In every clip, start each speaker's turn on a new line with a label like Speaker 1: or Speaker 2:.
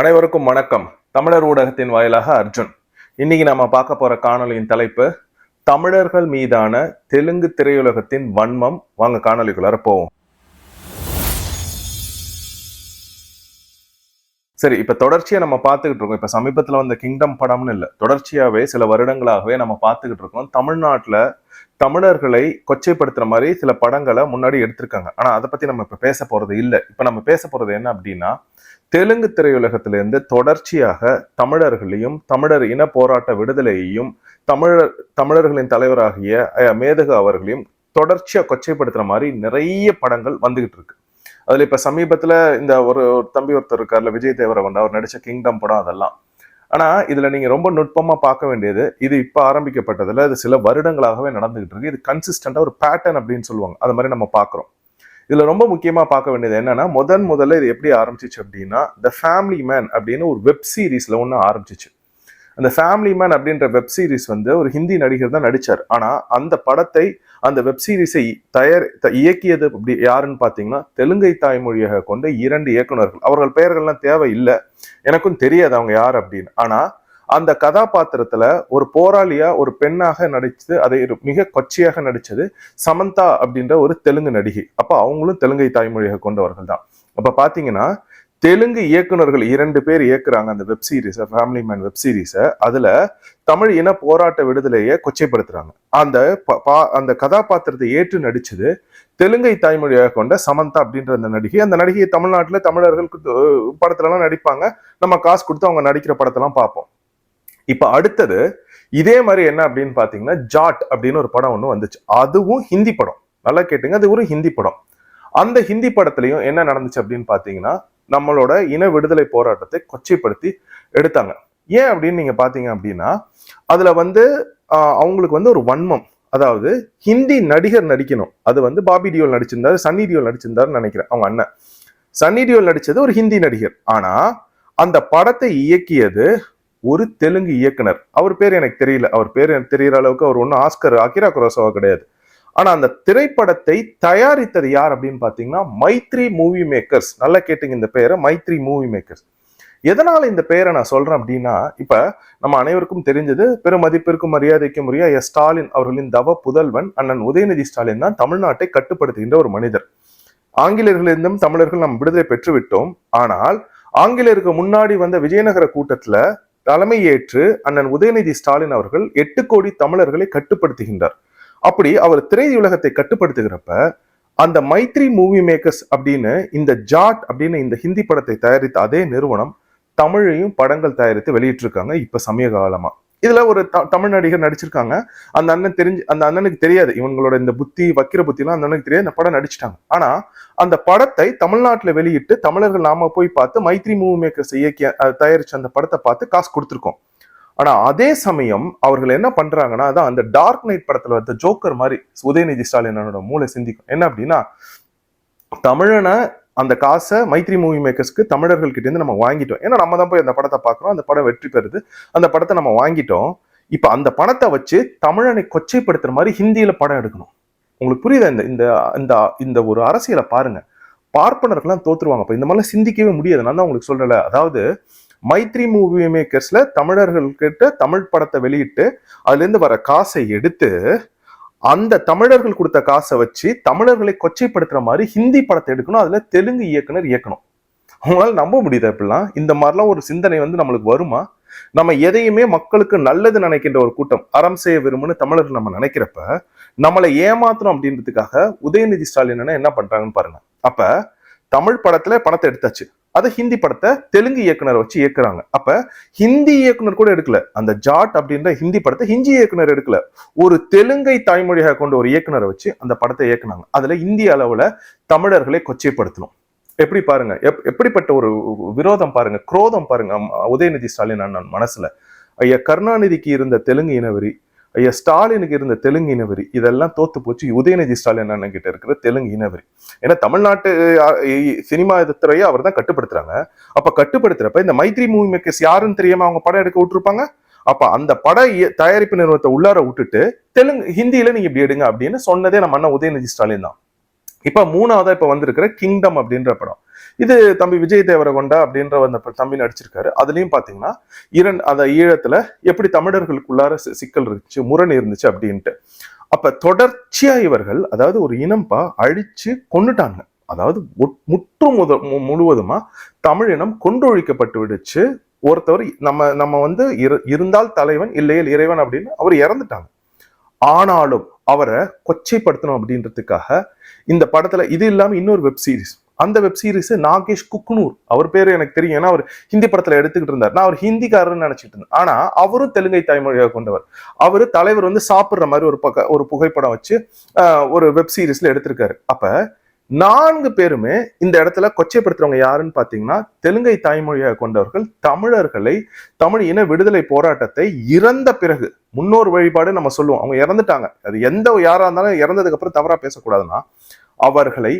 Speaker 1: அனைவருக்கும் வணக்கம் தமிழர் ஊடகத்தின் வாயிலாக அர்ஜுன் இன்னைக்கு நம்ம பார்க்க போற காணொலியின் தலைப்பு தமிழர்கள் மீதான தெலுங்கு திரையுலகத்தின் வன்மம் வாங்க காணொலிக்குள்ளார போவோம் சரி இப்ப தொடர்ச்சியா நம்ம பார்த்துக்கிட்டு இருக்கோம் இப்ப சமீபத்துல வந்த கிங்டம் படம்னு இல்லை தொடர்ச்சியாவே சில வருடங்களாகவே நம்ம பார்த்துக்கிட்டு இருக்கோம் தமிழ்நாட்டுல தமிழர்களை கொச்சைப்படுத்துற மாதிரி சில படங்களை முன்னாடி எடுத்திருக்காங்க ஆனா அதை பத்தி நம்ம இப்ப பேச போறது இல்லை இப்ப நம்ம பேச போறது என்ன அப்படின்னா தெலுங்கு திரையுலகத்திலிருந்து தொடர்ச்சியாக தமிழர்களையும் தமிழர் இன போராட்ட விடுதலையையும் தமிழர் தமிழர்களின் தலைவராகிய மேதகு அவர்களையும் தொடர்ச்சியாக கொச்சைப்படுத்துகிற மாதிரி நிறைய படங்கள் வந்துகிட்டு இருக்கு அதில் இப்போ சமீபத்தில் இந்த ஒரு தம்பி ஒருத்தர் இருக்கார்ல விஜய் தேவரவன் அவர் நடித்த கிங்டம் படம் அதெல்லாம் ஆனால் இதில் நீங்கள் ரொம்ப நுட்பமாக பார்க்க வேண்டியது இது இப்போ ஆரம்பிக்கப்பட்டதில் இது சில வருடங்களாகவே நடந்துகிட்டு இருக்கு இது கன்சிஸ்டண்டாக ஒரு பேட்டர்ன் அப்படின்னு சொல்லுவாங்க அது மாதிரி நம்ம பார்க்குறோம் இதுல ரொம்ப முக்கியமா பார்க்க வேண்டியது என்னன்னா முதன் முதல்ல இது எப்படி ஆரம்பிச்சிச்சு அப்படின்னா த ஃபேமிலி மேன் அப்படின்னு ஒரு வெப் சீரீஸ்ல ஒன்று ஆரம்பிச்சிச்சு அந்த ஃபேமிலி மேன் அப்படின்ற வெப் சீரிஸ் வந்து ஒரு ஹிந்தி நடிகர் தான் நடித்தார் ஆனால் அந்த படத்தை அந்த வெப் சீரிஸை தயார் இயக்கியது அப்படி யாருன்னு பார்த்தீங்கன்னா தெலுங்கை தாய்மொழியாக கொண்ட இரண்டு இயக்குநர்கள் அவர்கள் பெயர்கள்லாம் தேவை இல்லை எனக்கும் தெரியாது அவங்க யார் அப்படின்னு ஆனால் அந்த கதாபாத்திரத்துல ஒரு போராளியா ஒரு பெண்ணாக நடிச்சது அதை மிக கொச்சையாக நடிச்சது சமந்தா அப்படின்ற ஒரு தெலுங்கு நடிகை அப்ப அவங்களும் தெலுங்கை தாய்மொழியாக கொண்டவர்கள் தான் அப்ப பாத்தீங்கன்னா தெலுங்கு இயக்குநர்கள் இரண்டு பேர் இயக்குறாங்க அந்த வெப் சீரிஸை ஃபேமிலி மேன் வெப் சீரிஸை அதில் தமிழ் இன போராட்ட விடுதலையே கொச்சைப்படுத்துறாங்க அந்த அந்த கதாபாத்திரத்தை ஏற்று நடிச்சது தெலுங்கை தாய்மொழியாக கொண்ட சமந்தா அப்படின்ற அந்த நடிகை அந்த நடிகையை தமிழ்நாட்டில் தமிழர்கள் படத்துலலாம் நடிப்பாங்க நம்ம காசு கொடுத்து அவங்க நடிக்கிற படத்தெல்லாம் பார்ப்போம் இப்போ அடுத்தது இதே மாதிரி என்ன அப்படின்னு பார்த்தீங்கன்னா ஜாட் அப்படின்னு ஒரு படம் ஒன்று வந்துச்சு அதுவும் ஹிந்தி படம் நல்லா கேட்டுங்க அது ஒரு ஹிந்தி படம் அந்த ஹிந்தி படத்துலையும் என்ன நடந்துச்சு அப்படின்னு பார்த்தீங்கன்னா நம்மளோட இன விடுதலை போராட்டத்தை கொச்சைப்படுத்தி எடுத்தாங்க ஏன் அப்படின்னு நீங்கள் பார்த்தீங்க அப்படின்னா அதில் வந்து அவங்களுக்கு வந்து ஒரு வன்மம் அதாவது ஹிந்தி நடிகர் நடிக்கணும் அது வந்து பாபி டியோல் நடிச்சிருந்தாரு சன்னி டியோல் நடிச்சிருந்தாருன்னு நினைக்கிறேன் அவங்க அண்ணன் சன்னி டியோல் நடிச்சது ஒரு ஹிந்தி நடிகர் ஆனால் அந்த படத்தை இயக்கியது ஒரு தெலுங்கு இயக்குனர் அவர் பேர் எனக்கு தெரியல அவர் பேர் எனக்கு தெரியற அளவுக்கு அவர் ஒன்றும் ஆஸ்கர் அகிரா குரோசவா கிடையாது ஆனால் அந்த திரைப்படத்தை தயாரித்தது யார் அப்படின்னு பார்த்தீங்கன்னா மைத்ரி மூவி மேக்கர்ஸ் நல்லா கேட்டுங்க இந்த பெயரை மைத்ரி மூவி மேக்கர்ஸ் எதனால் இந்த பெயரை நான் சொல்கிறேன் அப்படின்னா இப்போ நம்ம அனைவருக்கும் தெரிஞ்சது பெருமதிப்பிற்கும் மரியாதைக்கும் உரிய எஸ் ஸ்டாலின் அவர்களின் தவ புதல்வன் அண்ணன் உதயநிதி ஸ்டாலின் தான் தமிழ்நாட்டை கட்டுப்படுத்துகின்ற ஒரு மனிதர் ஆங்கிலேயர்களிருந்தும் தமிழர்கள் நாம் விடுதலை பெற்றுவிட்டோம் ஆனால் ஆங்கிலேயருக்கு முன்னாடி வந்த விஜயநகர கூட்டத்தில் தலைமையேற்று அண்ணன் உதயநிதி ஸ்டாலின் அவர்கள் எட்டு கோடி தமிழர்களை கட்டுப்படுத்துகின்றார் அப்படி அவர் திரையுலகத்தை கட்டுப்படுத்துகிறப்ப அந்த மைத்ரி மூவி மேக்கர்ஸ் அப்படின்னு இந்த ஜாட் அப்படின்னு இந்த ஹிந்தி படத்தை தயாரித்த அதே நிறுவனம் தமிழையும் படங்கள் தயாரித்து வெளியிட்டிருக்காங்க இப்ப சமயகாலமா இதுல ஒரு தமிழ் நடிகர் நடிச்சிருக்காங்க அந்த அண்ணன் தெரிஞ்சு அந்த அண்ணனுக்கு தெரியாது இவங்களோட இந்த புத்தி வக்கிர புத்திலாம் அந்த அண்ணனுக்கு தெரியாது அந்த படம் நடிச்சிட்டாங்க ஆனா அந்த படத்தை தமிழ்நாட்டில் வெளியிட்டு தமிழர்கள் நாம போய் பார்த்து மைத்ரி மூவி மேக்கர்ஸ் இயக்கிய தயாரிச்ச அந்த படத்தை பார்த்து காசு கொடுத்துருக்கோம் ஆனா அதே சமயம் அவர்கள் என்ன பண்றாங்கன்னா அதான் அந்த டார்க் நைட் படத்துல வந்த ஜோக்கர் மாதிரி உதயநிதி ஸ்டாலின் மூளை சிந்திக்கும் என்ன அப்படின்னா தமிழனை அந்த காசை மைத்ரி மூவி மேக்கர்ஸ்க்கு தமிழர்கள் கிட்டேருந்து நம்ம வாங்கிட்டோம் ஏன்னா நம்ம தான் போய் அந்த படத்தை பார்க்குறோம் அந்த படம் வெற்றி பெறுது அந்த படத்தை நம்ம வாங்கிட்டோம் இப்போ அந்த பணத்தை வச்சு தமிழனை கொச்சைப்படுத்துகிற மாதிரி ஹிந்தியில் படம் எடுக்கணும் உங்களுக்கு புரியுதா இந்த இந்த இந்த இந்த ஒரு அரசியலை பாருங்க பார்ப்பனர்கள்லாம் தோத்துருவாங்க இப்போ இந்த மாதிரிலாம் சிந்திக்கவே முடியாது நான் தான் உங்களுக்கு சொல்லலை அதாவது மைத்ரி மூவி மேக்கர்ஸில் தமிழர்கள்கிட்ட தமிழ் படத்தை வெளியிட்டு அதுலேருந்து வர காசை எடுத்து அந்த தமிழர்கள் கொடுத்த காசை வச்சு தமிழர்களை கொச்சைப்படுத்துற மாதிரி ஹிந்தி படத்தை எடுக்கணும் அதுல தெலுங்கு இயக்குனர் இயக்கணும் அவங்களால நம்ப முடியுது அப்படிலாம் இந்த மாதிரிலாம் ஒரு சிந்தனை வந்து நம்மளுக்கு வருமா நம்ம எதையுமே மக்களுக்கு நல்லது நினைக்கின்ற ஒரு கூட்டம் அறம் செய்ய விரும்புன்னு தமிழர்கள் நம்ம நினைக்கிறப்ப நம்மளை ஏமாத்தணும் அப்படின்றதுக்காக உதயநிதி ஸ்டாலின் என்ன பண்றாங்கன்னு பாருங்க அப்ப தமிழ் படத்துல பணத்தை எடுத்தாச்சு அதை ஹிந்தி படத்தை தெலுங்கு இயக்குனர் வச்சு இயக்குறாங்க அப்ப ஹிந்தி இயக்குனர் கூட எடுக்கல அந்த ஜாட் அப்படின்ற ஹிந்தி படத்தை ஹிந்தி இயக்குனர் எடுக்கல ஒரு தெலுங்கை தாய்மொழியாக கொண்ட ஒரு இயக்குனரை வச்சு அந்த படத்தை இயக்குனாங்க அதுல இந்திய அளவுல தமிழர்களை கொச்சைப்படுத்தணும் எப்படி பாருங்க எப் எப்படிப்பட்ட ஒரு விரோதம் பாருங்க குரோதம் பாருங்க உதயநிதி ஸ்டாலின் அண்ணன் மனசுல ஐயா கருணாநிதிக்கு இருந்த தெலுங்கு இனவெறி ஐயா ஸ்டாலினுக்கு இருந்த தெலுங்கு இனவரி இதெல்லாம் தோத்து போச்சு உதயநிதி ஸ்டாலின் அண்ணன் கிட்ட இருக்கிற தெலுங்கு இனவரி ஏன்னா தமிழ்நாட்டு சினிமா துறையை அவர் தான் கட்டுப்படுத்துறாங்க அப்ப கட்டுப்படுத்துறப்ப இந்த மைத்ரி மூவி மேக்கர்ஸ் யாருன்னு தெரியாம அவங்க படம் எடுக்க விட்டுருப்பாங்க அப்ப அந்த பட தயாரிப்பு நிறுவனத்தை உள்ளார விட்டுட்டு தெலுங்கு ஹிந்தியில நீங்க இப்படி எடுங்க அப்படின்னு சொன்னதே நம்ம அண்ணன் உதயநிதி ஸ்டாலின் தான் இப்ப மூணாவதா இப்ப வந்திருக்கிற கிங்டம் அப்படின்ற படம் இது தம்பி விஜய் கொண்டா அப்படின்ற அந்த தம்பி நடிச்சிருக்காரு அதுலயும் பாத்தீங்கன்னா இரண்டு அந்த ஈழத்துல எப்படி தமிழர்களுக்குள்ளார சிக்கல் இருந்துச்சு முரண் இருந்துச்சு அப்படின்ட்டு அப்ப தொடர்ச்சியா இவர்கள் அதாவது ஒரு இனம்பா அழிச்சு கொண்டுட்டாங்க அதாவது முற்று முத முழுவதுமா தமிழினம் கொண்டொழிக்கப்பட்டு விடுச்சு ஒருத்தவர் நம்ம நம்ம வந்து இருந்தால் தலைவன் இல்லையில் இறைவன் அப்படின்னு அவர் இறந்துட்டாங்க ஆனாலும் அவரை கொச்சைப்படுத்தணும் அப்படின்றதுக்காக இந்த படத்துல இது இல்லாம இன்னொரு வெப் சீரிஸ் அந்த வெப் சீரிஸ் நாகேஷ் குக்னூர் அவர் பேர் எனக்கு தெரியும் ஏன்னா அவர் ஹிந்தி படத்துல எடுத்துக்கிட்டு இருந்தார் நான் அவர் ஹிந்திக்காரர்னு நினைச்சிட்டு இருந்தேன் ஆனா அவரும் தெலுங்கை தாய்மொழியாக கொண்டவர் அவர் தலைவர் வந்து சாப்பிடுற மாதிரி ஒரு பக்க ஒரு புகைப்படம் வச்சு ஒரு வெப் சீரிஸ்ல எடுத்திருக்காரு அப்ப நான்கு பேருமே இந்த இடத்துல கொச்சைப்படுத்துறவங்க யாருன்னு பார்த்தீங்கன்னா தெலுங்கை தாய்மொழியாக கொண்டவர்கள் தமிழர்களை தமிழ் இன விடுதலை போராட்டத்தை இறந்த பிறகு முன்னோர் வழிபாடு நம்ம சொல்லுவோம் அவங்க இறந்துட்டாங்க அது எந்த யாரா இருந்தாலும் இறந்ததுக்கு அப்புறம் தவறா பேசக்கூடாதுன்னா அவர்களை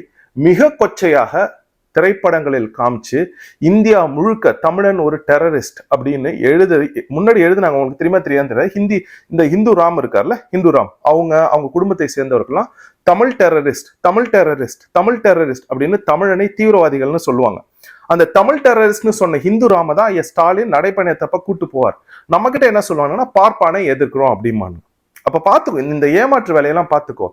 Speaker 1: மிக கொச்சையாக திரைப்படங்களில் காமிச்சு இந்தியா முழுக்க தமிழன் ஒரு டெரரிஸ்ட் அப்படின்னு எழுத முன்னாடி எழுதுனாங்க உங்களுக்கு தெரியுமா தெரியாது ஹிந்தி இந்த ஹிந்து ராம் இருக்கார்ல ஹிந்து ராம் அவங்க அவங்க குடும்பத்தை சேர்ந்தவர்கள்லாம் Tamil terrorist Tamil terrorist Tamil terrorist அப்படின்னு தமிழனை தீவிரவாதிகள்னு சொல்லுவாங்க அந்த தமிழ் டெரரிஸ்ட்னு சொன்ன ஹிந்து ராம தான் என் ஸ்டாலின் நடைப்பயணத்தப்ப கூட்டு போவார் கிட்ட என்ன சொல்லுவாங்கன்னா பார்ப்பானை எதிர்க்கிறோம் அப்படிமானு அப்ப பாத்துக்கோ இந்த ஏமாற்று வேலையெல்லாம் பாத்துக்கோ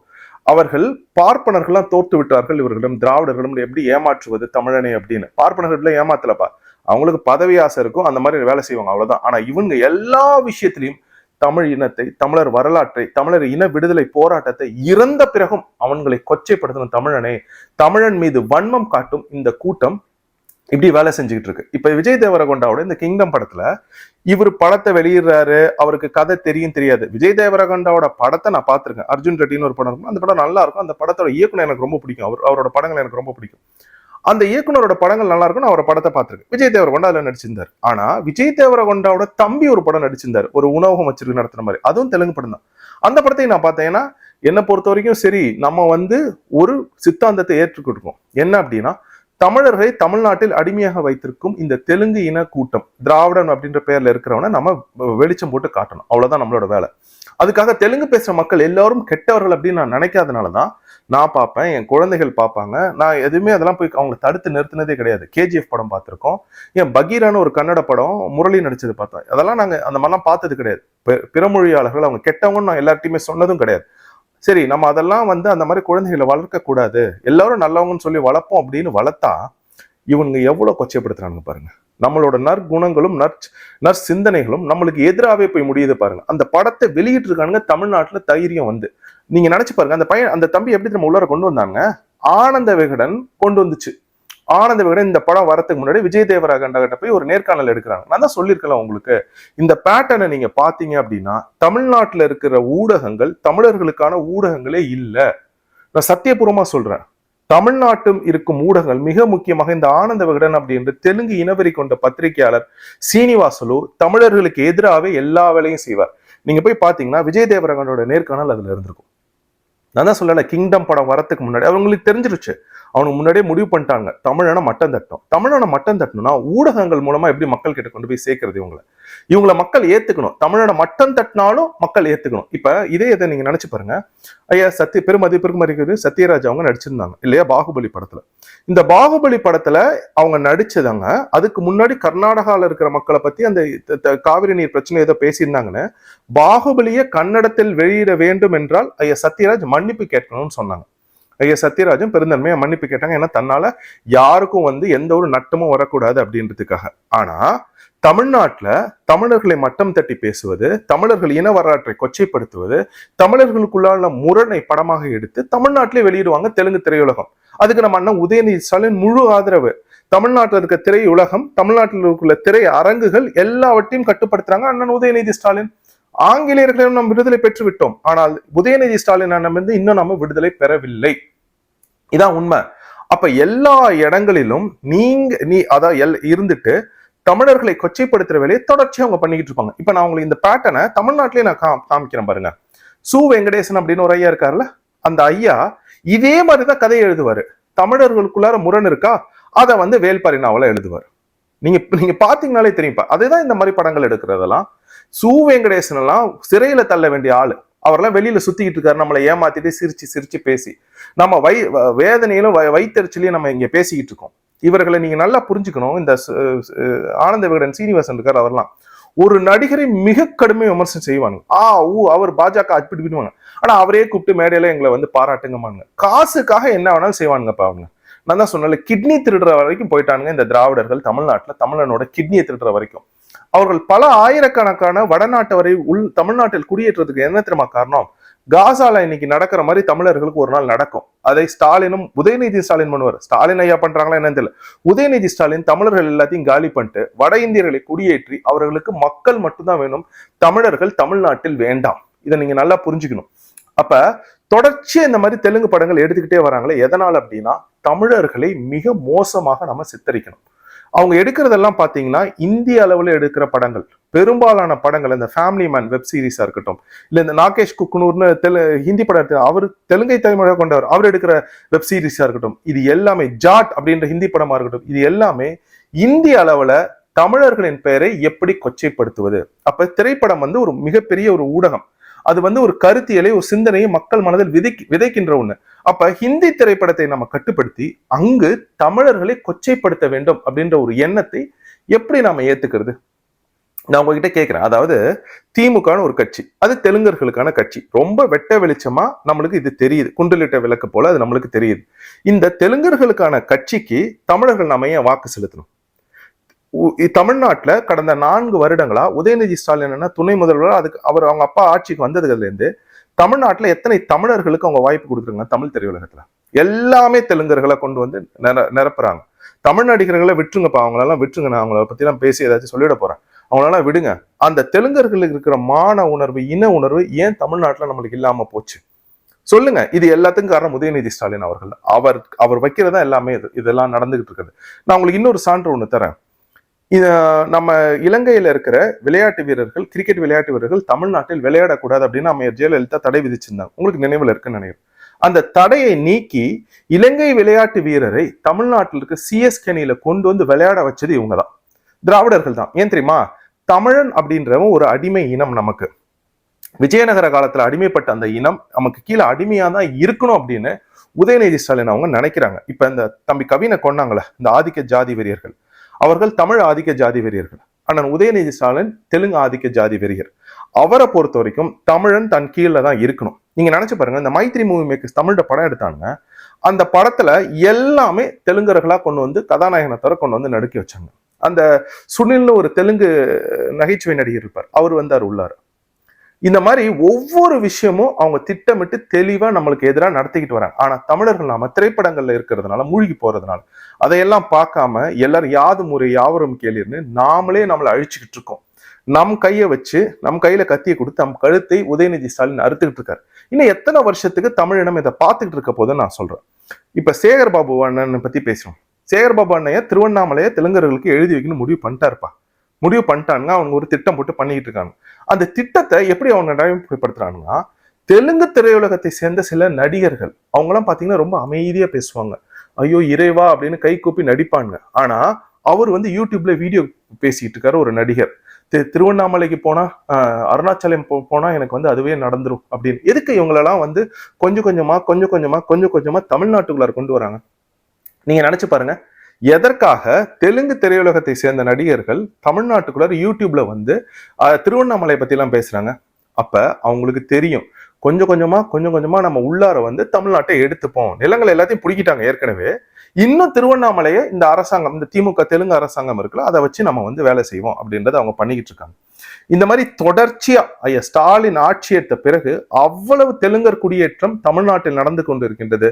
Speaker 1: அவர்கள் பார்ப்பனர்கள்லாம் தோற்று விட்டார்கள் இவர்களிடம் திராவிடர்களும் எப்படி ஏமாற்றுவது தமிழனை அப்படின்னு பார்ப்பனர்கள் ஏமாத்தலப்பா அவங்களுக்கு பதவி ஆசை இருக்கும் அந்த மாதிரி வேலை செய்வாங்க அவ்வளவுதான் ஆனா இவங்க எல்லா விஷயத்திலையும் தமிழ் இனத்தை தமிழர் வரலாற்றை தமிழர் இன விடுதலை போராட்டத்தை இறந்த பிறகும் அவன்களை கொச்சைப்படுத்தணும் தமிழனை தமிழன் மீது வன்மம் காட்டும் இந்த கூட்டம் இப்படி வேலை செஞ்சுக்கிட்டு இருக்கு இப்போ விஜய் தேவரகொண்டாவோட இந்த கிங்டம் படத்துல இவர் படத்தை வெளியிடுறாரு அவருக்கு கதை தெரியும் தெரியாது விஜய் தேவரகொண்டாவோட படத்தை நான் பார்த்துருக்கேன் அர்ஜுன் ரெட்டின்னு ஒரு படம் இருக்கும் அந்த படம் நல்லா இருக்கும் அந்த படத்தோட இயக்குனர் எனக்கு ரொம்ப பிடிக்கும் அவர் அவரோட படங்கள் எனக்கு ரொம்ப பிடிக்கும் அந்த இயக்குனரோட படங்கள் நல்லா இருக்கும் அவரோட படத்தை பார்த்துருக்கேன் விஜய் தேவரகொண்டா அதில் நடிச்சிருந்தார் ஆனா விஜய் தேவரகொண்டாவோட தம்பி ஒரு படம் நடிச்சிருந்தார் ஒரு உணவகம் வச்சிருக்கு நடத்துற மாதிரி அதுவும் தெலுங்கு படம் தான் அந்த படத்தையும் நான் பார்த்தேன் ஏன்னா என்னை பொறுத்த வரைக்கும் சரி நம்ம வந்து ஒரு சித்தாந்தத்தை ஏற்றுக்கிட்டு என்ன அப்படின்னா தமிழர்களை தமிழ்நாட்டில் அடிமையாக வைத்திருக்கும் இந்த தெலுங்கு இன கூட்டம் திராவிடன் அப்படின்ற பெயர்ல இருக்கிறவனை நம்ம வெளிச்சம் போட்டு காட்டணும் அவ்வளவுதான் நம்மளோட வேலை அதுக்காக தெலுங்கு பேசுற மக்கள் எல்லாரும் கெட்டவர்கள் அப்படின்னு நான் நினைக்காதனால தான் நான் பார்ப்பேன் என் குழந்தைகள் பார்ப்பாங்க நான் எதுவுமே அதெல்லாம் போய் அவங்க தடுத்து நிறுத்தினதே கிடையாது கேஜிஎஃப் படம் பார்த்துருக்கோம் என் பகீரான ஒரு கன்னட படம் முரளி நடிச்சது பார்த்தோம் அதெல்லாம் நாங்கள் அந்த மாதிரிலாம் பார்த்தது கிடையாது பிறமொழியாளர்கள் அவங்க கெட்டவங்கன்னு நான் எல்லார்ட்டையுமே சொன்னதும் கிடையாது சரி நம்ம அதெல்லாம் வந்து அந்த மாதிரி குழந்தைகளை வளர்க்கக்கூடாது எல்லாரும் நல்லவங்கன்னு சொல்லி வளர்ப்போம் அப்படின்னு வளர்த்தா இவங்க எவ்வளோ கொச்சைப்படுத்துறானுங்க பாருங்க நம்மளோட நற்குணங்களும் நற் நற் சிந்தனைகளும் நம்மளுக்கு எதிராகவே போய் முடியுது பாருங்க அந்த படத்தை வெளியிட்டு இருக்கானுங்க தமிழ்நாட்டில் தைரியம் வந்து நீங்க நினைச்சு பாருங்க அந்த பையன் அந்த தம்பி எப்படி நம்ம உள்ளார கொண்டு வந்தாங்க ஆனந்த விகடன் கொண்டு வந்துச்சு ஆனந்த விகடன் இந்த படம் வரத்துக்கு முன்னாடி விஜய் தேவராகண்டகிட்ட போய் ஒரு நேர்காணல் எடுக்கிறாங்க நான் தான் சொல்லியிருக்கலாம் உங்களுக்கு இந்த பேட்டர்னை நீங்க பாத்தீங்க அப்படின்னா தமிழ்நாட்டில் இருக்கிற ஊடகங்கள் தமிழர்களுக்கான ஊடகங்களே இல்லை நான் சத்தியபூர்வமா சொல்றேன் தமிழ்நாட்டில் இருக்கும் ஊடகங்கள் மிக முக்கியமாக இந்த ஆனந்த விகடன் அப்படின்ற தெலுங்கு இனவெறி கொண்ட பத்திரிகையாளர் சீனிவாசலு தமிழர்களுக்கு எதிராகவே எல்லா வேலையும் செய்வார் நீங்க போய் பாத்தீங்கன்னா விஜய் தேவரகனோட நேர்காணல் அதுல இருந்திருக்கும் நான் தான் சொல்லல கிங்டம் படம் வரத்துக்கு முன்னாடி அவங்களுக்கு தெரிஞ்சிருச்சு அவனுக்கு முன்னாடியே முடிவு பண்ணிட்டாங்க தமிழனை மட்டம் தட்டும் தமிழனை மட்டம் தட்டணும்னா ஊடகங்கள் மூலமா எப்படி மக்கள் கிட்ட கொண்டு போய் சேர்க்கறது இவங்களை இவங்களை மக்கள் ஏத்துக்கணும் தமிழனை மட்டம் தட்டினாலும் மக்கள் ஏத்துக்கணும் இப்ப இதே இதை நீங்க நினைச்சு பாருங்க ஐயா சத்திய பெருமதிப்பிற்கு இருக்கிறது சத்யராஜ் அவங்க நடிச்சிருந்தாங்க இல்லையா பாகுபலி படத்துல இந்த பாகுபலி படத்துல அவங்க நடிச்சதாங்க அதுக்கு முன்னாடி கர்நாடகாவில் இருக்கிற மக்களை பத்தி அந்த காவிரி நீர் பிரச்சனை ஏதோ பேசியிருந்தாங்கன்னு பாகுபலியை கன்னடத்தில் வெளியிட வேண்டும் என்றால் ஐயா சத்யராஜ் மன்னிப்பு கேட்கணும்னு சொன்னாங்க ஐயா சத்யராஜும் பெருந்தன்மையை மன்னிப்பு கேட்டாங்க ஏன்னா தன்னால யாருக்கும் வந்து எந்த ஒரு நட்டமும் வரக்கூடாது அப்படின்றதுக்காக ஆனா தமிழ்நாட்டில் தமிழர்களை மட்டம் தட்டி பேசுவது தமிழர்கள் இன வரலாற்றை கொச்சைப்படுத்துவது தமிழர்களுக்குள்ளான முரணை படமாக எடுத்து தமிழ்நாட்டிலே வெளியிடுவாங்க தெலுங்கு திரையுலகம் அதுக்கு நம்ம அண்ணன் உதயநிதி ஸ்டாலின் முழு ஆதரவு தமிழ்நாட்டில் இருக்க திரையுலகம் தமிழ்நாட்டில் இருக்கிற திரை அரங்குகள் எல்லாவற்றையும் கட்டுப்படுத்துறாங்க அண்ணன் உதயநிதி ஸ்டாலின் ஆங்கிலேயர்களிடம் நாம் விடுதலை பெற்று விட்டோம் ஆனால் உதயநிதி ஸ்டாலின் அண்ணன் வந்து இன்னும் நம்ம விடுதலை பெறவில்லை இதான் உண்மை அப்ப எல்லா இடங்களிலும் நீங்க நீ அதான் எல் இருந்துட்டு தமிழர்களை கொச்சைப்படுத்துற வேலையை தொடர்ச்சியாக அவங்க பண்ணிக்கிட்டு இருப்பாங்க இப்ப நான் உங்களுக்கு இந்த பேட்டனை தமிழ்நாட்டிலேயே நான் காமிக்கிறேன் பாருங்க சு வெங்கடேசன் அப்படின்னு ஒரு ஐயா இருக்காருல்ல அந்த ஐயா இதே மாதிரிதான் கதையை எழுதுவாரு தமிழர்களுக்குள்ளார முரண் இருக்கா அதை வந்து வேல்பாரி நாவல எழுதுவார் நீங்க நீங்க பாத்தீங்கனாலே அதே அதுதான் இந்த மாதிரி படங்கள் எடுக்கிறதெல்லாம் சு வெங்கடேசன் எல்லாம் சிறையில தள்ள வேண்டிய ஆளு அவர்லாம் வெளியில சுத்திக்கிட்டு இருக்காரு நம்மளை ஏமாத்திட்டு சிரிச்சு சிரிச்சு பேசி நம்ம வை வேதனையிலும் வைத்தறிச்சலையும் நம்ம இங்க பேசிக்கிட்டு இருக்கோம் இவர்களை நீங்க நல்லா புரிஞ்சுக்கணும் இந்த ஆனந்த விகடன் சீனிவாசன் இருக்கார் அவர்லாம் ஒரு நடிகரை மிக கடுமை விமர்சனம் செய்வாங்க ஆ ஊ அவர் பாஜக அப்படி விடுவாங்க ஆனா அவரே கூப்பிட்டு மேடையில எங்களை வந்து பாராட்டுங்கம்பாங்க காசுக்காக என்ன வேணாலும் செய்வானுங்கப்பா அவங்க நான் தான் சொன்னல கிட்னி திருடுற வரைக்கும் போயிட்டானுங்க இந்த திராவிடர்கள் தமிழ்நாட்டில் தமிழனோட கிட்னியை திருடுற வரைக்கும் அவர்கள் பல ஆயிரக்கணக்கான வடநாட்டவரை உள் தமிழ்நாட்டில் குடியேற்றத்துக்கு என்ன தெரியுமா காரணம் காசால இன்னைக்கு நடக்கிற மாதிரி தமிழர்களுக்கு ஒரு நாள் நடக்கும் அதை ஸ்டாலினும் உதயநிதி ஸ்டாலின் பண்ணுவார் ஸ்டாலின் ஐயா பண்றாங்களா என்னன்னு தெரியல உதயநிதி ஸ்டாலின் தமிழர்கள் எல்லாத்தையும் காலி பண்ணிட்டு வட இந்தியர்களை குடியேற்றி அவர்களுக்கு மக்கள் மட்டும்தான் வேணும் தமிழர்கள் தமிழ்நாட்டில் வேண்டாம் இதை நீங்க நல்லா புரிஞ்சுக்கணும் அப்ப தொடர்ச்சியா இந்த மாதிரி தெலுங்கு படங்கள் எடுத்துக்கிட்டே வராங்களே எதனால் அப்படின்னா தமிழர்களை மிக மோசமாக நம்ம சித்தரிக்கணும் அவங்க எடுக்கிறதெல்லாம் பார்த்தீங்கன்னா இந்திய அளவில் எடுக்கிற படங்கள் பெரும்பாலான படங்கள் இந்த ஃபேமிலி மேன் வெப் சீரிஸாக இருக்கட்டும் இல்லை இந்த நாகேஷ் குக்குனூர்னு தெலு ஹிந்தி படம் அவர் தெலுங்கை தலைமுறை கொண்டவர் அவர் எடுக்கிற வெப் சீரிஸாக இருக்கட்டும் இது எல்லாமே ஜாட் அப்படின்ற ஹிந்தி படமாக இருக்கட்டும் இது எல்லாமே இந்திய அளவில் தமிழர்களின் பெயரை எப்படி கொச்சைப்படுத்துவது அப்போ திரைப்படம் வந்து ஒரு மிகப்பெரிய ஒரு ஊடகம் அது வந்து ஒரு கருத்தியலை ஒரு சிந்தனையை மக்கள் மனதில் விதை விதைக்கின்ற ஒண்ணு அப்ப ஹிந்தி திரைப்படத்தை நம்ம கட்டுப்படுத்தி அங்கு தமிழர்களை கொச்சைப்படுத்த வேண்டும் அப்படின்ற ஒரு எண்ணத்தை எப்படி நாம ஏத்துக்கிறது நான் உங்ககிட்ட கேட்கிறேன் அதாவது திமுகன்னு ஒரு கட்சி அது தெலுங்கர்களுக்கான கட்சி ரொம்ப வெட்ட வெளிச்சமா நம்மளுக்கு இது தெரியுது குண்டுலிட்ட விளக்கு போல அது நம்மளுக்கு தெரியுது இந்த தெலுங்கர்களுக்கான கட்சிக்கு தமிழர்கள் நாம ஏன் வாக்கு செலுத்தணும் தமிழ்நாட்டில் கடந்த நான்கு வருடங்களா உதயநிதி ஸ்டாலின் என்ன துணை முதல்வர் அதுக்கு அவர் அவங்க அப்பா ஆட்சிக்கு வந்ததுலேருந்து தமிழ்நாட்டில் எத்தனை தமிழர்களுக்கு அவங்க வாய்ப்பு கொடுக்குறாங்க தமிழ் திரையுலகத்தில் எல்லாமே தெலுங்கர்களை கொண்டு வந்து நிர நிரப்புறாங்க தமிழ் நடிகர்களை விட்டுருங்கப்பா அவங்களெல்லாம் விட்டுருங்க நான் அவங்கள பற்றிலாம் பேசி ஏதாச்சும் சொல்லிட போகிறேன் அவங்களெல்லாம் விடுங்க அந்த தெலுங்கர்களுக்கு இருக்கிற மான உணர்வு இன உணர்வு ஏன் தமிழ்நாட்டில் நம்மளுக்கு இல்லாமல் போச்சு சொல்லுங்க இது எல்லாத்துக்கும் காரணம் உதயநிதி ஸ்டாலின் அவர்கள் அவர் அவர் வைக்கிறதா எல்லாமே இது இதெல்லாம் நடந்துகிட்டு இருக்குது நான் உங்களுக்கு இன்னொரு சான்று ஒன்று தரேன் நம்ம இலங்கையில் இருக்கிற விளையாட்டு வீரர்கள் கிரிக்கெட் விளையாட்டு வீரர்கள் தமிழ்நாட்டில் விளையாடக்கூடாது அப்படின்னு அமையர் ஜெயலலிதா தடை விதிச்சிருந்தாங்க உங்களுக்கு நினைவில் இருக்குன்னு நினைக்கிறேன் அந்த தடையை நீக்கி இலங்கை விளையாட்டு வீரரை தமிழ்நாட்டில் இருக்க சிஎஸ்கே கொண்டு வந்து விளையாட வச்சது இவங்க தான் திராவிடர்கள் தான் ஏன் தெரியுமா தமிழன் அப்படின்றவன் ஒரு அடிமை இனம் நமக்கு விஜயநகர காலத்துல அடிமைப்பட்ட அந்த இனம் நமக்கு கீழே அடிமையாக தான் இருக்கணும் அப்படின்னு உதயநிதி ஸ்டாலின் அவங்க நினைக்கிறாங்க இப்போ இந்த தம்பி கவினை கொண்டாங்களே இந்த ஆதிக்க ஜாதி வீரர்கள் அவர்கள் தமிழ் ஆதிக்க ஜாதி வெறியர்கள் அண்ணன் உதயநிதி ஸ்டாலின் தெலுங்கு ஆதிக்க ஜாதி வெறியர் அவரை பொறுத்த வரைக்கும் தமிழன் தன் கீழே தான் இருக்கணும் நீங்க நினைச்சு பாருங்க இந்த மைத்ரி மூவி மேக்கர்ஸ் தமிழ படம் எடுத்தாங்க அந்த படத்துல எல்லாமே தெலுங்கர்களா கொண்டு வந்து கதாநாயகனை தவிர கொண்டு வந்து நடுக்கி வச்சாங்க அந்த சுனில்னு ஒரு தெலுங்கு நகைச்சுவை நடிகர் இருப்பார் அவர் வந்தார் உள்ளார் இந்த மாதிரி ஒவ்வொரு விஷயமும் அவங்க திட்டமிட்டு தெளிவா நம்மளுக்கு எதிராக நடத்திக்கிட்டு வராங்க ஆனா தமிழர்கள் நாம திரைப்படங்கள்ல இருக்கிறதுனால மூழ்கி போறதுனால அதையெல்லாம் பார்க்காம எல்லாரும் யாது முறை யாவரும் கேளிர்னு நாமளே நம்மளை அழிச்சுக்கிட்டு இருக்கோம் நம் கையை வச்சு நம் கையில கத்தியை கொடுத்து நம் கழுத்தை உதயநிதி ஸ்டாலின் அறுத்துக்கிட்டு இருக்காரு இன்னும் எத்தனை வருஷத்துக்கு தமிழினம் இதை பார்த்துக்கிட்டு இருக்க போதும் நான் சொல்றேன் இப்ப சேகர்பாபு அண்ணன் பத்தி சேகர் சேகர்பாபு அண்ணைய திருவண்ணாமலையை தெலுங்கர்களுக்கு எழுதி வைக்கணும் முடிவு பண்ணிட்டாருப்பா முடிவு பண்ணிட்டானுங்க அவங்க ஒரு திட்டம் போட்டு பண்ணிக்கிட்டு இருக்காங்க அந்த திட்டத்தை எப்படி அவங்க நடைமுறைப்படுத்துறாங்கன்னா தெலுங்கு திரையுலகத்தை சேர்ந்த சில நடிகர்கள் அவங்களாம் பார்த்தீங்கன்னா ரொம்ப அமைதியாக பேசுவாங்க ஐயோ இறைவா அப்படின்னு கூப்பி நடிப்பாங்க ஆனா அவர் வந்து யூடியூப்ல வீடியோ பேசிட்டு இருக்காரு ஒரு நடிகர் திரு திருவண்ணாமலைக்கு போனா அருணாச்சலம் போ போனா எனக்கு வந்து அதுவே நடந்துரும் அப்படின்னு எதுக்கு இவங்களெல்லாம் வந்து கொஞ்சம் கொஞ்சமா கொஞ்சம் கொஞ்சமா கொஞ்சம் கொஞ்சமா தமிழ்நாட்டுக்குள்ள கொண்டு வராங்க நீங்க நினைச்சு பாருங்க எதற்காக தெலுங்கு திரையுலகத்தை சேர்ந்த நடிகர்கள் தமிழ்நாட்டுக்குள்ள யூடியூப்ல வந்து திருவண்ணாமலை பத்தி எல்லாம் பேசுறாங்க அப்ப அவங்களுக்கு தெரியும் கொஞ்சம் கொஞ்சமாக கொஞ்சம் கொஞ்சமாக நம்ம உள்ளார வந்து தமிழ்நாட்டை எடுத்துப்போம் நிலங்களை எல்லாத்தையும் பிடிக்கிட்டாங்க ஏற்கனவே இன்னும் திருவண்ணாமலையை இந்த அரசாங்கம் இந்த திமுக தெலுங்கு அரசாங்கம் இருக்குல்ல அதை வச்சு நம்ம வந்து வேலை செய்வோம் அப்படின்றத அவங்க பண்ணிக்கிட்டு இருக்காங்க இந்த மாதிரி தொடர்ச்சியா ஐயா ஸ்டாலின் ஆட்சி எடுத்த பிறகு அவ்வளவு தெலுங்கர் குடியேற்றம் தமிழ்நாட்டில் நடந்து கொண்டு இருக்கின்றது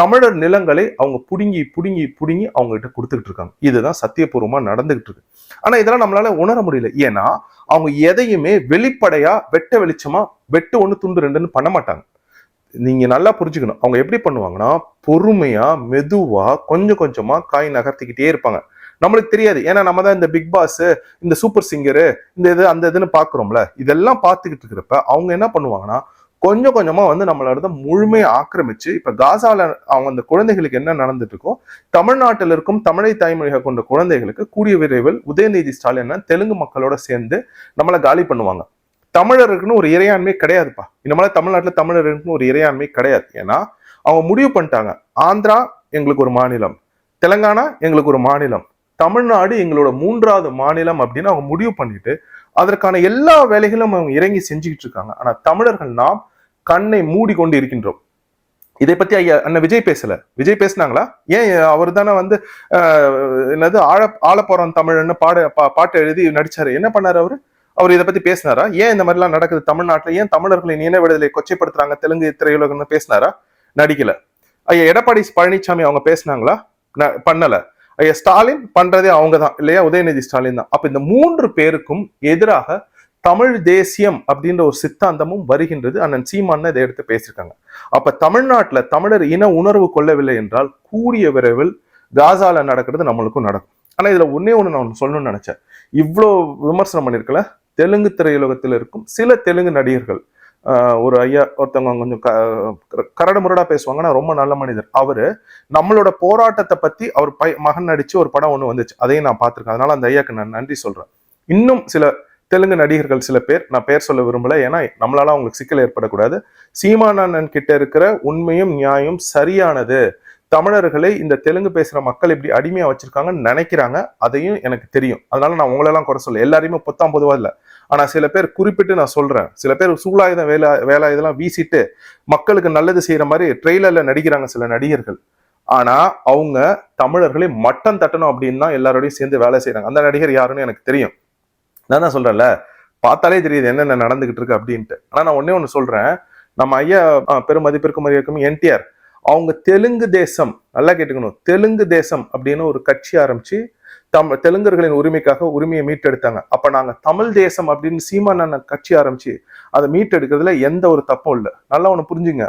Speaker 1: தமிழர் நிலங்களை அவங்க புடுங்கி புடுங்கி புடுங்கி அவங்க கிட்ட கொடுத்துக்கிட்டு இருக்காங்க இதுதான் சத்தியபூர்வமா நடந்துகிட்டு இருக்கு ஆனா இதெல்லாம் நம்மளால உணர முடியல ஏன்னா அவங்க எதையுமே வெளிப்படையா வெட்ட வெளிச்சமா வெட்டு ஒண்ணு துண்டு ரெண்டுன்னு பண்ண மாட்டாங்க நீங்கள் நல்லா புரிஞ்சுக்கணும் அவங்க எப்படி பண்ணுவாங்கன்னா பொறுமையாக மெதுவாக கொஞ்சம் கொஞ்சமாக காய் நகர்த்திக்கிட்டே இருப்பாங்க நம்மளுக்கு தெரியாது ஏன்னா நம்ம தான் இந்த பிக் பாஸ் இந்த சூப்பர் சிங்கரு இந்த இது அந்த இதுன்னு பார்க்குறோம்ல இதெல்லாம் பார்த்துக்கிட்டு இருக்கிறப்ப அவங்க என்ன பண்ணுவாங்கன்னா கொஞ்சம் கொஞ்சமாக வந்து நம்மளோட முழுமையை ஆக்கிரமிச்சு இப்போ காசாவில் அவங்க அந்த குழந்தைகளுக்கு என்ன நடந்துட்டு இருக்கோ தமிழ்நாட்டில் இருக்கும் தமிழை தாய்மொழியாக கொண்ட குழந்தைகளுக்கு கூடிய விரைவில் உதயநிதி ஸ்டாலின் தெலுங்கு மக்களோட சேர்ந்து நம்மளை காலி பண்ணுவாங்க தமிழருக்குன்னு ஒரு இறையாண்மை கிடையாதுப்பா இந்த மாதிரி தமிழ்நாட்டில் தமிழருக்குன்னு ஒரு இறையாண்மை கிடையாது ஏன்னா அவங்க முடிவு பண்ணிட்டாங்க ஆந்திரா எங்களுக்கு ஒரு மாநிலம் தெலங்கானா எங்களுக்கு ஒரு மாநிலம் தமிழ்நாடு எங்களோட மூன்றாவது மாநிலம் அப்படின்னு அவங்க முடிவு பண்ணிட்டு அதற்கான எல்லா வேலைகளும் அவங்க இறங்கி செஞ்சுக்கிட்டு இருக்காங்க ஆனா தமிழர்கள் நாம் கண்ணை மூடி கொண்டு இருக்கின்றோம் இதை பத்தி ஐயா அண்ணன் விஜய் பேசல விஜய் பேசினாங்களா ஏன் அவர் தானே வந்து என்னது ஆழ ஆழப்போறம் தமிழ்னு பாட பாட்டு எழுதி நடிச்சாரு என்ன பண்ணாரு அவரு அவர் இதை பத்தி பேசினாரா ஏன் இந்த மாதிரிலாம் நடக்குது தமிழ்நாட்டில் ஏன் தமிழர்களின் இன விடுதலை கொச்சைப்படுத்துறாங்க தெலுங்கு திரையுலகம்னு பேசினாரா நடிக்கல ஐயா எடப்பாடி பழனிசாமி அவங்க பேசினாங்களா பண்ணல ஐயா ஸ்டாலின் பண்றதே அவங்க தான் இல்லையா உதயநிதி ஸ்டாலின் தான் அப்ப இந்த மூன்று பேருக்கும் எதிராக தமிழ் தேசியம் அப்படின்ற ஒரு சித்தாந்தமும் வருகின்றது அண்ணன் சீமான இதை எடுத்து பேசியிருக்காங்க அப்ப தமிழ்நாட்டுல தமிழர் இன உணர்வு கொள்ளவில்லை என்றால் கூடிய விரைவில் காசால நடக்கிறது நம்மளுக்கும் நடக்கும் ஆனா இதுல ஒன்னே ஒண்ணு நான் சொல்லணும்னு நினைச்சேன் இவ்வளவு விமர்சனம் பண்ணிருக்கல தெலுங்கு திரையுலகத்தில் இருக்கும் சில தெலுங்கு நடிகர்கள் ஒரு ஐயா ஒருத்தவங்க கொஞ்சம் கரடு முரடா பேசுவாங்கன்னா ரொம்ப நல்ல மனிதர் அவரு நம்மளோட போராட்டத்தை பத்தி அவர் பை மகன் நடிச்சு ஒரு படம் ஒன்று வந்துச்சு அதையும் நான் பார்த்துருக்கேன் அதனால அந்த ஐயாக்கு நான் நன்றி சொல்றேன் இன்னும் சில தெலுங்கு நடிகர்கள் சில பேர் நான் பேர் சொல்ல விரும்பல ஏன்னா நம்மளால அவங்களுக்கு சிக்கல் ஏற்படக்கூடாது சீமானந்தன் கிட்ட இருக்கிற உண்மையும் நியாயம் சரியானது தமிழர்களை இந்த தெலுங்கு பேசுகிற மக்கள் இப்படி அடிமையாக வச்சுருக்காங்கன்னு நினைக்கிறாங்க அதையும் எனக்கு தெரியும் அதனால நான் உங்களெல்லாம் குறை சொல்ல எல்லாரையுமே பொத்தாம் பொதுவாக இல்லை ஆனால் சில பேர் குறிப்பிட்டு நான் சொல்கிறேன் சில பேர் சூழாயுதம் வேலை வேலை இதெல்லாம் வீசிட்டு மக்களுக்கு நல்லது செய்கிற மாதிரி ட்ரெய்லரில் நடிக்கிறாங்க சில நடிகர்கள் ஆனால் அவங்க தமிழர்களை மட்டம் தட்டணும் அப்படின்னு தான் எல்லாரோடையும் சேர்ந்து வேலை செய்கிறாங்க அந்த நடிகர் யாருன்னு எனக்கு தெரியும் நான் தான் சொல்கிறேன்ல பார்த்தாலே தெரியுது என்னென்ன நடந்துகிட்டு இருக்கு அப்படின்ட்டு ஆனால் நான் ஒன்னே ஒன்று சொல்கிறேன் நம்ம ஐயா பெருமதிப்பிற்கும் இருக்கும் என்டிஆர் அவங்க தெலுங்கு தேசம் நல்லா கேட்டுக்கணும் தெலுங்கு தேசம் அப்படின்னு ஒரு கட்சி ஆரம்பிச்சு தமிழ் தெலுங்கர்களின் உரிமைக்காக உரிமையை மீட்டெடுத்தாங்க அப்ப நாங்க தமிழ் தேசம் அப்படின்னு சீமான கட்சி ஆரம்பிச்சு அதை மீட்டெடுக்கிறதுல எந்த ஒரு தப்பும் இல்லை நல்லா ஒன்று புரிஞ்சுங்க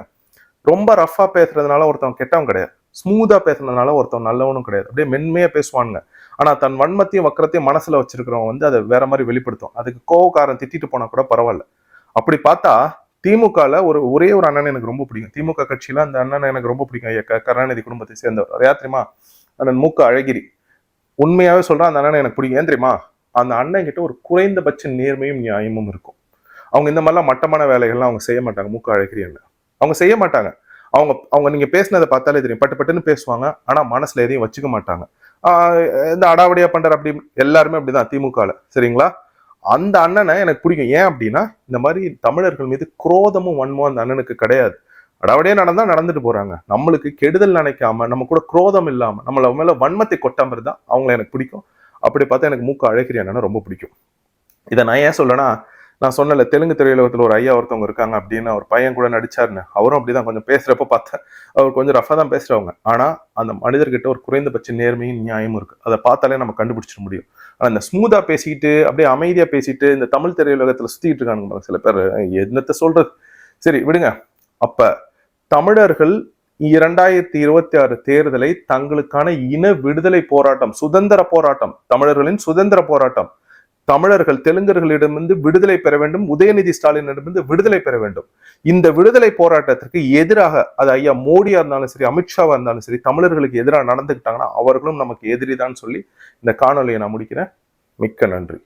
Speaker 1: ரொம்ப ரஃபா பேசுறதுனால ஒருத்தவன் கெட்டவன் கிடையாது ஸ்மூதா பேசுனதுனால ஒருத்தவன் நல்லவனும் கிடையாது அப்படியே மென்மையா பேசுவானுங்க ஆனா தன் வன்மத்தையும் வக்கரத்தையும் மனசுல வச்சிருக்கிறவன் வந்து அதை வேற மாதிரி வெளிப்படுத்தும் அதுக்கு கோவக்காரன் திட்டிட்டு போனா கூட பரவாயில்ல அப்படி பார்த்தா திமுகவில் ஒரு ஒரே ஒரு அண்ணன் எனக்கு ரொம்ப பிடிக்கும் திமுக கட்சியில் அந்த அண்ணன் எனக்கு ரொம்ப பிடிக்கும் ஐயா கருணாநிதி குடும்பத்தை சேர்ந்தவர் யா தெரியுமா அண்ணன் மூக்க அழகிரி உண்மையாகவே சொல்கிறேன் அந்த அண்ணன் எனக்கு பிடிக்கும் ஏன் தெரியுமா அந்த அண்ணன் கிட்ட ஒரு குறைந்தபட்ச நேர்மையும் நியாயமும் இருக்கும் அவங்க இந்த மாதிரிலாம் மட்டமான வேலைகள்லாம் அவங்க செய்ய மாட்டாங்க மூக்க அழகிரி அண்ணன் அவங்க செய்ய மாட்டாங்க அவங்க அவங்க நீங்கள் பேசினதை பார்த்தாலே தெரியும் பட்டு பட்டுன்னு பேசுவாங்க ஆனால் மனசில் எதையும் வச்சுக்க மாட்டாங்க இந்த அடாவடியா பண்ணுற அப்படி எல்லாருமே அப்படிதான் திமுகல சரிங்களா அந்த அண்ணனை எனக்கு பிடிக்கும் ஏன் அப்படின்னா இந்த மாதிரி தமிழர்கள் மீது குரோதமும் வன்மும் அந்த அண்ணனுக்கு கிடையாது அடாவடியே நடந்தா நடந்துட்டு போறாங்க நம்மளுக்கு கெடுதல் நினைக்காம நம்ம கூட குரோதம் இல்லாம நம்மள மேல வன்மத்தை கொட்டாமல் தான் அவங்கள எனக்கு பிடிக்கும் அப்படி பார்த்தா எனக்கு மூக்க அழகிரி அண்ணனை ரொம்ப பிடிக்கும் இதை நான் ஏன் சொல்லனா நான் சொன்னல தெலுங்கு திரையுலகத்தில் ஒரு ஐயா ஒருத்தவங்க இருக்காங்க அப்படின்னு அவர் பையன் கூட நடிச்சாருன்னு அவரும் அப்படிதான் கொஞ்சம் பேசுறப்ப பார்த்தேன் அவர் கொஞ்சம் ரஃபா தான் பேசுறவங்க ஆனா அந்த மனிதர்கிட்ட ஒரு குறைந்தபட்ச நேர்மையும் நியாயமும் இருக்கு அதை பார்த்தாலே நம்ம கண்டுபிடிச்சிட முடியும் ஆனால் இந்த ஸ்மூதாக பேசிக்கிட்டு அப்படியே அமைதியாக பேசிட்டு இந்த தமிழ் திரையுலகத்தில் சுற்றிட்டு இருக்கானுங்க சில பேர் என்னத்தை சொல்றது சரி விடுங்க அப்போ தமிழர்கள் இரண்டாயிரத்தி இருபத்தி ஆறு தேர்தலை தங்களுக்கான இன விடுதலை போராட்டம் சுதந்திர போராட்டம் தமிழர்களின் சுதந்திர போராட்டம் தமிழர்கள் தெலுங்கர்களிடமிருந்து விடுதலை பெற வேண்டும் உதயநிதி ஸ்டாலினிடமிருந்து விடுதலை பெற வேண்டும் இந்த விடுதலை போராட்டத்திற்கு எதிராக அது ஐயா மோடியா இருந்தாலும் சரி அமித்ஷாவா இருந்தாலும் சரி தமிழர்களுக்கு எதிராக நடந்துக்கிட்டாங்கன்னா அவர்களும் நமக்கு எதிரி தான் சொல்லி இந்த காணொலியை நான் முடிக்கிறேன் மிக்க நன்றி